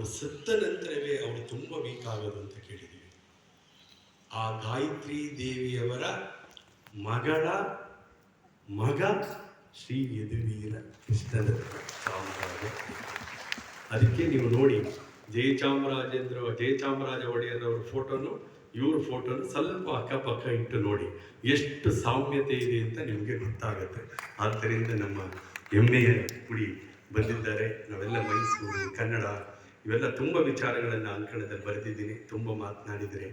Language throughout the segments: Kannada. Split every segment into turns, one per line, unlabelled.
ಅವರು ಸತ್ತ ನಂತರವೇ ಅವರು ತುಂಬ ವೀಕ್ ಆಗೋದು ಅಂತ ಕೇಳಿದ್ದೀವಿ ಆ ಗಾಯತ್ರಿ ದೇವಿಯವರ ಮಗಳ ಮಗ ಶ್ರೀ ಯದುವೀರ ಕೃಷ್ಣನ ಚಾಮರಾಜ. ಅದಕ್ಕೆ ನೀವು ನೋಡಿ ಜಯಚಾಮರಾಜೇಂದ್ರ ಜಯಚಾಮರಾಜ ಒಡೆಯರವರ ಫೋಟೋನು, ಇವ್ರ ಫೋಟೋನು ಸ್ವಲ್ಪ ಅಕ್ಕಪಕ್ಕ ಇಟ್ಟು ನೋಡಿ, ಎಷ್ಟು ಸಾಮ್ಯತೆ ಇದೆ ಅಂತ ನಿಮಗೆ ಗೊತ್ತಾಗುತ್ತೆ. ಆದ್ದರಿಂದ ನಮ್ಮ ಹೆಮ್ಮೆಯ ಕುಡಿ ಬಂದಿದ್ದಾರೆ. ನಾವೆಲ್ಲ ಮೈಸೂರು, ಕನ್ನಡ ಇವೆಲ್ಲ ತುಂಬ ವಿಚಾರಗಳನ್ನು ಅಂಕಣದಲ್ಲಿ ಬರೆದಿದ್ದೀನಿ, ತುಂಬ ಮಾತನಾಡಿದರೆ.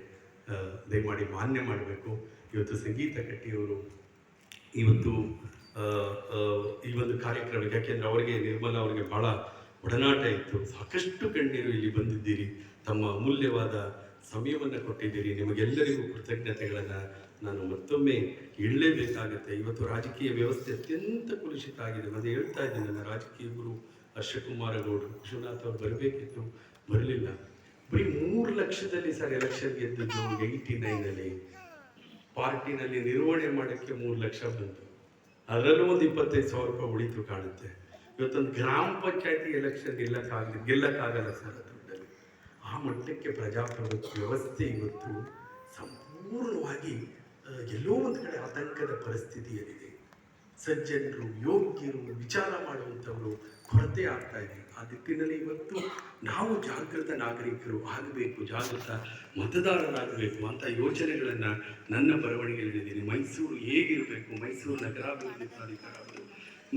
ದಯಮಾಡಿ ಮಾನ್ಯ ಮಾಡಬೇಕು. ಇವತ್ತು ಸಂಗೀತ ಕಟ್ಟಿಯವರು ಇವತ್ತು ಈ ಒಂದು ಕಾರ್ಯಕ್ರಮಕ್ಕೆ, ಯಾಕೆಂದ್ರೆ ಅವರಿಗೆ, ನಿರ್ಮಲ ಅವರಿಗೆ ಬಹಳ ಒಡನಾಟ ಇತ್ತು. ಸಾಕಷ್ಟು ಗಣ್ಯರು ಇಲ್ಲಿ ಬಂದಿದ್ದೀರಿ. ತಮ್ಮ ಅಮೂಲ್ಯವಾದ ಸಮಯವನ್ನು ಕೊಟ್ಟಿದ್ದೀರಿ. ನಿಮಗೆಲ್ಲರಿಗೂ ಕೃತಜ್ಞತೆಗಳನ್ನು ನಾನು ಮತ್ತೊಮ್ಮೆ ಇಡಲೇಬೇಕಾಗತ್ತೆ ಇವತ್ತು ರಾಜಕೀಯ ವ್ಯವಸ್ಥೆ ಅತ್ಯಂತ ಕುಲುಷಿತ ಆಗಿದೆ. ನಾನು ಹೇಳ್ತಾ ಇದ್ದೀನಿ, ನನ್ನ ರಾಜಕೀಯ ಗುರು ಹರ್ಷಕುಮಾರ ಗೌಡರು ವಿಶ್ವನಾಥ್ ಅವರು ಬರಬೇಕಿತ್ತು, ಬರಲಿಲ್ಲ. ಬರೀ ಮೂರು ಲಕ್ಷದಲ್ಲಿ ಸರ್ ಎಲೆಕ್ಷನ್ ಗೆದ್ದಿದ್ದು ಏಯ್ಟಿ ನೈನಲ್ಲಿ ಪಾರ್ಟಿನಲ್ಲಿ ನಿರ್ವಹಣೆ ಮಾಡೋಕ್ಕೆ ಮೂರು ಲಕ್ಷ ಬಂತು. ಅದರಲ್ಲೂ ಒಂದು ಇಪ್ಪತ್ತೈದು ಸಾವಿರ ರೂಪಾಯಿ ಉಳಿತು ಕಾಣುತ್ತೆ. ಇವತ್ತೊಂದು ಗ್ರಾಮ ಪಂಚಾಯತಿ ಎಲೆಕ್ಷನ್ ಗೆಲ್ಲಕ್ಕಾಗಲಿ ಗೆಲ್ಲಕ್ಕಾಗಲ್ಲ ಸರ್ ದುಡ್ಡಲ್ಲಿ ಆ ಮಟ್ಟಕ್ಕೆ ಪ್ರಜಾಪ್ರಭುತ್ವ ವ್ಯವಸ್ಥೆ ಇವತ್ತು ಸಂಪೂರ್ಣವಾಗಿ ಎಲ್ಲೋ ಒಂದು ಕಡೆ ಆತಂಕದ ಪರಿಸ್ಥಿತಿಯಲ್ಲಿದೆ. ಸಜ್ಜನರು, ಯೋಗ್ಯರು, ವಿಚಾರ ಮಾಡುವಂಥವರು ಕೊರತೆ ಆಗ್ತಾ ಇದೆ. ಆ ದಿಕ್ಕಿನಲ್ಲಿ ಇವತ್ತು ನಾವು ಜಾಗೃತ ನಾಗರಿಕರು ಆಗಬೇಕು, ಜಾಗೃತ ಮತದಾರರಾಗಬೇಕು ಅಂತ ಯೋಚನೆಗಳನ್ನು ನನ್ನ ಬರವಣಿಗೆಯಲ್ಲಿದ್ದೀನಿ. ಮೈಸೂರು ಹೇಗಿರಬೇಕು, ಮೈಸೂರು ನಗರಾಭಿವೃದ್ಧಿ ಪ್ರಾಧಿಕಾರ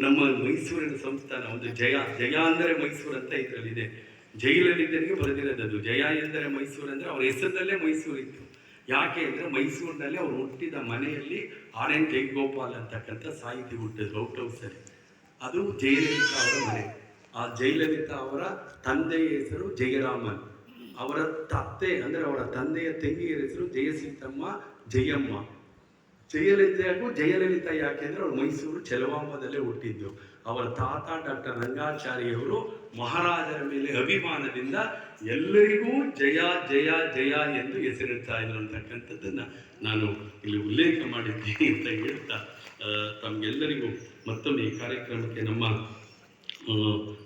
ನಮ್ಮ ಮೈಸೂರಿನ ಸಂಸ್ಥಾನ ಒಂದು ಜಯ ಜಯ ಅಂದರೆ ಮೈಸೂರು ಅಂತ ಇದರಲ್ಲಿದೆ. ಜೈಲಲ್ಲಿದ್ದನಿಗೆ ಬರೆದಿರೋದದು. ಜಯ ಎಂದರೆ ಮೈಸೂರು ಅಂದರೆ ಅವ್ರ ಹೆಸರಿನಲ್ಲೇ ಮೈಸೂರು ಇತ್ತು. ಯಾಕೆ ಅಂದರೆ ಮೈಸೂರಿನಲ್ಲಿ ಅವ್ರು ಹುಟ್ಟಿದ ಮನೆಯಲ್ಲಿ ಆರ್ ಎನ್ ಜೈಗೋಪಾಲ್ ಅಂತಕ್ಕಂಥ ಸಾಹಿತಿ ಹುಟ್ಟಿದ್ರು, ಔಟ್ ಹೌಸಲ್ಲಿ. ಅದು ಜಯಲಲಿತಾ ಅವರ ಮನೆ. ಆ ಜಯಲಲಿತಾ ಅವರ ತಂದೆಯ ಹೆಸರು ಜಯರಾಮನ್. ಅವರ ತತ್ತೆ ಅಂದರೆ ಅವರ ತಂದೆಯ ತಂಗಿಯ ಹೆಸರು ಜಯಸೀತಮ್ಮ ಜಯಮ್ಮ. ಜಯಲಲಿತೆಗೂ ಜಯಲಲಿತಾ ಯಾಕೆ ಅಂದ್ರೆ ಅವ್ರು ಮೈಸೂರು ಚೆಲವಾಂಬದಲ್ಲೇ ಹುಟ್ಟಿದ್ದು. ಅವರ ತಾತ ಡಾಕ್ಟರ್ ರಂಗಾಚಾರ್ಯವರು ಮಹಾರಾಜರ ಮೇಲೆ ಅಭಿಮಾನದಿಂದ ಎಲ್ಲರಿಗೂ ಜಯ ಜಯ ಜಯ ಎಂದು ಹೆಸರಿಡ್ತಾ ಇದ್ರು ಅಂತಕ್ಕಂಥದ್ದನ್ನ ನಾನು ಇಲ್ಲಿ ಉಲ್ಲೇಖ ಮಾಡಿದ್ದೀನಿ ಅಂತ ಹೇಳ್ತಾ ತಮಗೆಲ್ಲರಿಗೂ ಮತ್ತೊಮ್ಮೆ ಈ ಕಾರ್ಯಕ್ರಮಕ್ಕೆ ನಮ್ಮ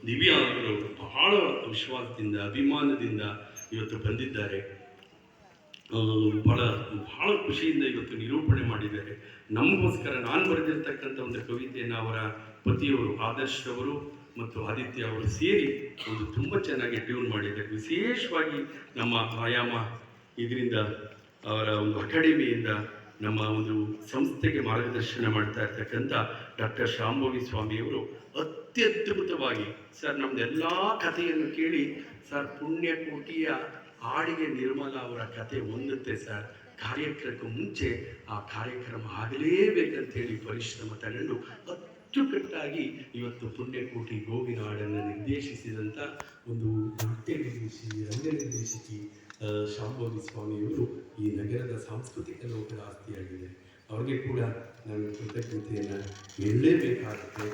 ದಿವ್ಯಾ ಅವರು ಬಹಳ ವಿಶ್ವಾಸದಿಂದ, ಅಭಿಮಾನದಿಂದ ಇವತ್ತು ಬಂದಿದ್ದಾರೆ. ಬಹಳ ಬಹಳ ಖುಷಿಯಿಂದ ಇವತ್ತು ನಿರೂಪಣೆ ಮಾಡಿದ್ದಾರೆ. ನಮಗೋಸ್ಕರ ನಾನು ಬರೆದಿರ್ತಕ್ಕಂಥ ಒಂದು ಕವಿತೆಯನ್ನು ಅವರ ಪತಿಯವರು ಆದರ್ಶ್ ಅವರು ಮತ್ತು ಆದಿತ್ಯ ಅವರು ಸೇರಿ ಒಂದು ತುಂಬ ಚೆನ್ನಾಗಿ ಟ್ಯೂನ್ ಮಾಡಿದ್ದಾರೆ. ವಿಶೇಷವಾಗಿ ನಮ್ಮ ಆಯಾಮ ಇದರಿಂದ ಅವರ ಒಂದು ಅಕಾಡೆಮಿಯಿಂದ ನಮ್ಮ ಒಂದು ಸಂಸ್ಥೆಗೆ ಮಾರ್ಗದರ್ಶನ ಮಾಡ್ತಾ ಇರ್ತಕ್ಕಂಥ ಡಾಕ್ಟರ್ ಶಾಂಭವಿ ಸ್ವಾಮಿಯವರು ಅತ್ಯದ್ಭುತವಾಗಿ ಸರ್ ನಮ್ದೆಲ್ಲ ಕಥೆಯನ್ನು ಕೇಳಿ ಸರ್ ಪುಣ್ಯಕೋಟಿಯ ಹಾಡಿಗೆ ನಿರ್ಮಲ ಅವರ ಕತೆ ಹೊಂದುತ್ತೆ ಸರ್. ಕಾರ್ಯಕ್ರಮಕ್ಕೆ ಮುಂಚೆ ಆ ಕಾರ್ಯಕ್ರಮ ಆಗಲೇಬೇಕಂತ ಹೇಳಿ ಪರಿಶ್ರಮ ತಗೊಂಡು ಅಚ್ಚುಕಟ್ಟಾಗಿ ಇವತ್ತು ಪುಣ್ಯಕೋಟಿ ಗೋವಿನಾಡನ್ನು ನಿರ್ದೇಶಿಸಿದಂಥ ಒಂದು ನೃತ್ಯ ನಿರ್ದೇಶಿ, ರಂಗ ನಿರ್ದೇಶಕಿ ಶಾಂಭವಿ ಸ್ವಾಮಿಯವರು ಈ ನಗರದ ಸಾಂಸ್ಕೃತಿಕ ಲೋಕದ ಆಸ್ತಿಯಾಗಿದೆ ಅವ್ರಿಗೆ ಕೂಡ ನಾನು ಕೃತಜ್ಞತೆಯನ್ನು ಹೇಳಲೇಬೇಕಾಗುತ್ತೆ.